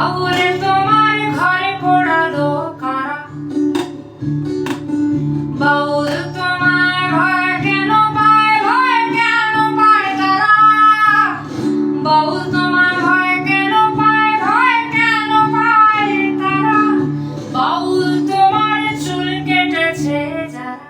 বাবুরে তোমার ঘরে পোড়া দো কারা বাউল তোমার ভয় কেন পায় ভয় কেন পায় তোমার চুল কেটেছে যারা।